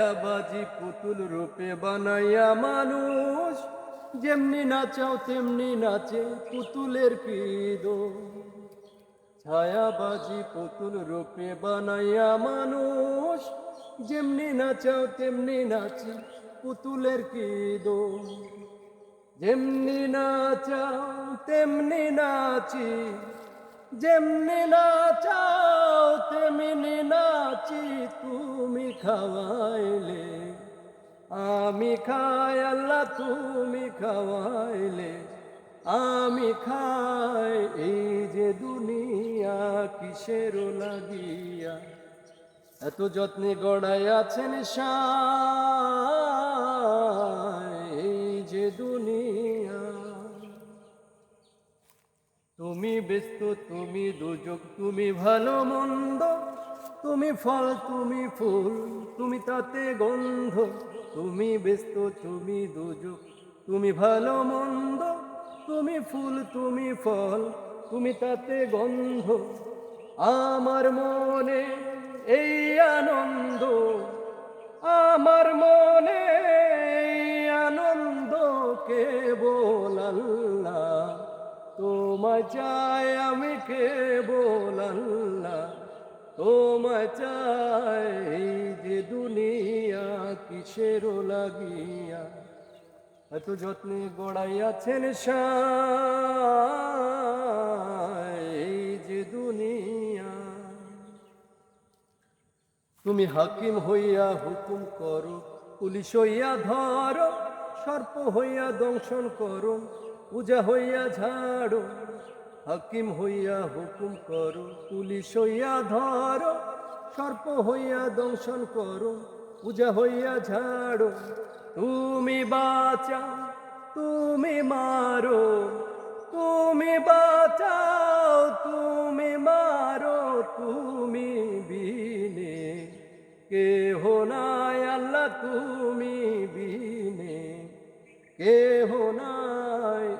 ছায়াবাজি পুতুল রূপে বানাইয়া মানুষ যেমনি নাচাও, তেমনি নাচে পুতুলের কি ছায়াবাজি পুতুল রূপে বানাইয়া মানুষ যেমনি নাচাও, তেমনি নাচে পুতুলের কি যেমনি নাচাও, তেমনি নাচি, যেমনি নাচাও তেমনি নাচি তুমি খাওয়াইলে। আমি খাই আল্লাহ তুমি খাওয়াইলে। আমি খাই এই যে দুনিয়া কিসের লাগিয়া। এত যত্নে গড়াই আছেন। এই যে দুনিয়া। তুমি ব্যস্ত তুমি দুযোগ তুমি ভালো মন্দ, তুমি ফল, তুমি ফুল, তুমি তাতে গন্ধ, তুমি ব্যস্ত তুমি দুযোগ তুমি ভালো মন্দ, তুমি ফুল, তুমি ফল, তুমি তাতে গন্ধ। আমার মনে এই আনন্দ, আমার মনে এই আনন্দ কেবল আল্লাহ। তোমায় চাই আমি কেবল আল্লাহ। তোমায় চাই যে দুনিয়া কিসের লাগিয়া। এত যত্নে গড়াইয়াছেন। এই যে দুনিয়া। তুমি হাকিম হইয়া হুকুম করো, পুলিশ হইয়া ধরো, সর্প হইয়া দংশন করো। পূজা হইয়া ঝাড়ো, হাকিম হইয়া হুকুম করো, পুলিশ হইয়া ধরো, সর্প হইয়া দংশন করো, পূজা হইয়া ঝাড়ো। তুমি বাঁচাও, তুমি মারো, তুমি বাঁচাও, তুমি মারো, তুমি বিনে। কে হো নাই আল্লাহ, তুমি বিনে। কে হো নাই